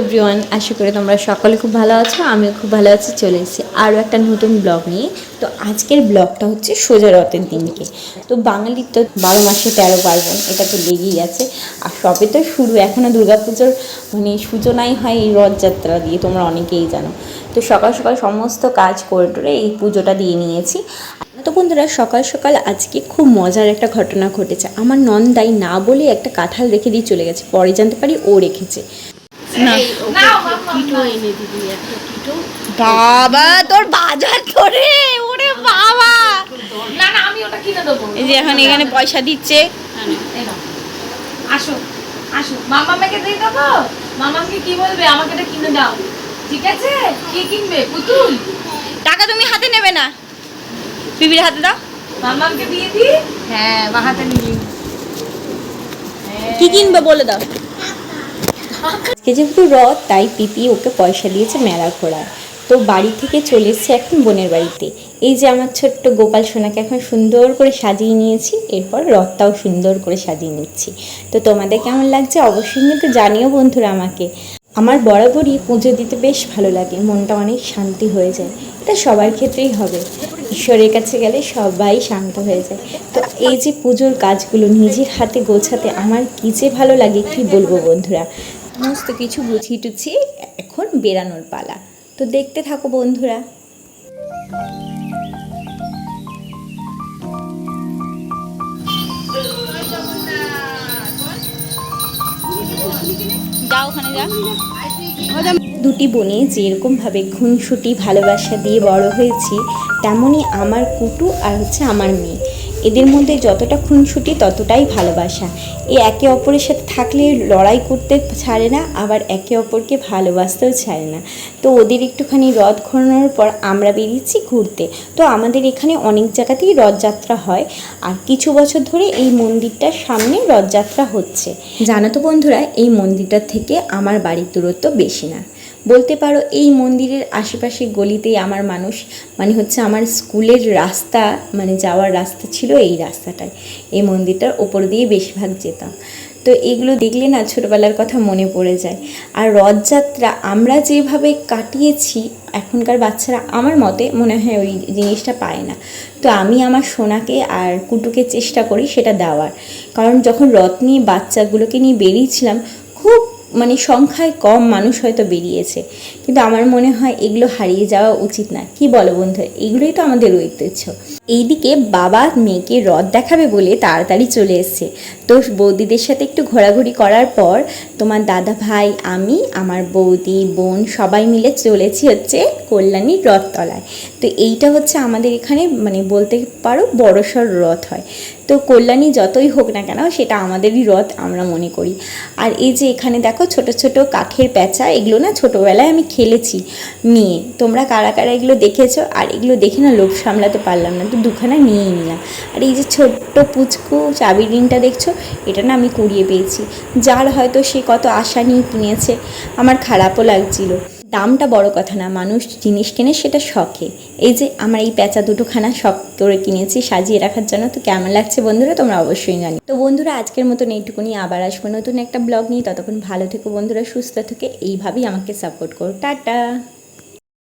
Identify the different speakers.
Speaker 1: Everyone আশা করি তোমরা সকলে খুব ভালো আছো, আমিও খুব ভালো আছি, চলে এসেছি আরও একটা নতুন ব্লগ নিয়ে। তো আজকের ব্লগটা হচ্ছে সোজা রথের দিনকে। তো বাঙালির তো বারো মাসে তেরো পার্বণ, এটা তো লেগেই আছে। আর সবে তো শুরু এখনও দুর্গাপুজোর মানে সূচনাই হয় এই রথযাত্রা দিয়ে, তোমরা অনেকেই জানো। তো সকাল সকাল সমস্ত কাজ করে টোরে এই পুজোটা দিয়ে নিয়েছি। তো বন্ধুরা, সকাল সকাল আজকে খুব মজার একটা ঘটনা ঘটেছে। আমার নন্দাই না বলে একটা কাঁঠাল রেখে দিয়ে চলে গেছে, পরে জানতে পারি ও রেখেছে। না।
Speaker 2: কিটো এনে দিবি একটা কিটো
Speaker 1: বাবা তোর বাজার ধরে ওরে বাবা।
Speaker 2: না না আমি ওটা কিনে দেবো।
Speaker 1: এই যে এখন এখানে পয়সা দিচ্ছে।
Speaker 2: হ্যাঁ, আসো আসো। মামাকে দিয়ে দেবো? মামাকে কি বলবে? আমাকে এটা কিনে দাও। ঠিক আছে? কি কিনবে? পুতুল?
Speaker 1: টাকা তুমি হাতে নেবে না। বিবির হাতে দাও।
Speaker 2: মামাকে দিয়ে দি হ্যাঁ বা হাতে নিবি
Speaker 1: কি কিনবে বলে দাও। আজকে যেহেতু রথ, তাই পিপি ওকে পয়সা দিয়েছে মেলা ঘোরায় তো বাড়ি থেকে চলে এসছে এখন বোনের বাড়িতে। এই যে আমার ছোট্ট গোপাল সোনাকে এখন সুন্দর করে সাজিয়ে নিয়েছি, এরপর রথটাও সুন্দর করে সাজিয়ে নিচ্ছি। তো তোমাদের কেমন লাগছে অবশ্যই কিন্তু জানিও বন্ধুরা আমাকে। আমার বরাবরই পুজো দিতে বেশ ভালো লাগে, মনটা অনেক শান্তি হয়ে যায়। এটা সবার ক্ষেত্রেই হবে। ঈশ্বরের কাছে গেলে সবাই শান্ত হয়ে যায়। তো এই যে পুজোর কাজগুলো নিজের হাতে গোছাতে আমার কী যে ভালো লাগে কি বলব বন্ধুরা? সমস্ত কিছু গুছিয়ে টুছিয়ে এখন বেরানোর পালা। তো দেখতে থাকো বন্ধুরা। দুটি বোনে যেরকমভাবে খুনসুটি ভালোবাসা দিয়ে বড় হয়েছি, তেমনই আমার কুটু আর হচ্ছে আমার মেয়ে। এদের মধ্যে যতটা খুনসুটি, ততটাই ভালোবাসা। এ একে অপরের সাথে থাকলে লড়াই করতে ছাড়ে না, আবার একে অপরকে ভালোবাসতেও ছাড়ে না। তো ওদের একটুখানি রথ ঘোরানোর পর আমরা বেরিয়েছি ঘুরতে। তো আমাদের এখানে অনেক জায়গাতেই রথযাত্রা হয়। আর কিছু বছর ধরে এই মন্দিরটার সামনে রথযাত্রা হচ্ছে। জানো তো বন্ধুরা, এই মন্দিরটার থেকে আমার বাড়ির দূরত্ব বেশি না। বলতে পারো এই মন্দিরের আশেপাশে গলিতেই আমার মানুষ মানে হচ্ছে আমার স্কুলের রাস্তা মানে যাওয়ার রাস্তা ছিল এই রাস্তাটায়। এই মন্দিরটার ওপর দিয়ে বেশিরভাগ যেতাম। তো এগুলো দেখলে না ছোটোবেলার কথা মনে পড়ে যায়। আর রথযাত্রা আমরা যেভাবে কাটিয়েছি, এখনকার বাচ্চারা আমার মতে মনে হয় ওই জিনিসটা পায় না। তো আমি আমার সোনাকে আর কুটুকে চেষ্টা করি সেটা দেওয়ার। কারণ যখন রথ নিয়ে বাচ্চাগুলোকে নিয়ে বেরিয়েছিলাম, খুব মানে সংখ্যায় কম মানুষ হয়তো বেরিয়েছে। কিন্তু আমার মনে হয় এগুলো হারিয়ে যাওয়া উচিত না। কি বলো বন্ধু? এগুলোই তো আমাদের ঐতিহ্য। এইদিকে বাবা মেয়েকে রথ দেখাবে বলে তাড়াতাড়ি চলে এসছে। তো বৌদিদের সাথে একটু ঘোরাঘুরি করার পর তোমার দাদা ভাই, আমি, আমার বৌদি, বোন সবাই মিলে চলেছি হচ্ছে কল্যাণীর রথতলায়। তো এইটা হচ্ছে আমাদের এখানে মানে বলতে পারো বড়সড় রথ হয়। তো কল্যাণী যতই হোক না কেন, সেটা আমাদেরই রথ, আমরা মনে করি। আর এই যে এখানে দেখো ছোট ছোট কাঠের প্যাঁচা, এগুলো না ছোটোবেলায় আমি খেলেছি নিয়ে। তোমরা কারা কারা এগুলো দেখেছ? আর এগুলো দেখে না লোভ সামলাতে পারলাম না, তো দুখানা নিয়েই নিলাম। আর এই যে ছোট্ট পুচকু চাবি রিংটা দেখছ, এটা না আমি কুড়িয়ে পেয়েছি। যার হয়তো সে কত আশা নিয়ে কিনেছে, আমার খারাপও লাগছিল। দামটা বড় কথা না, মানুষ জিনিস কেনে সেটা শখে। এই যে আমার এই প্যাঁচা দুটোখানা শখ করে কিনেছি, সাজিয়ে রাখার জন্য তো কেমন লাগছে বন্ধুরা, তোমরা অবশ্যই জানি। তো বন্ধুরা, আজকের মতন এইটুকুনি, আবার আসব নতুন একটা ব্লগ নিয়ে। ততক্ষণ ভালো থেকো বন্ধুরা, সুস্থ থেকে, এইভাবেই আমাকে সাপোর্ট করো। টাটা!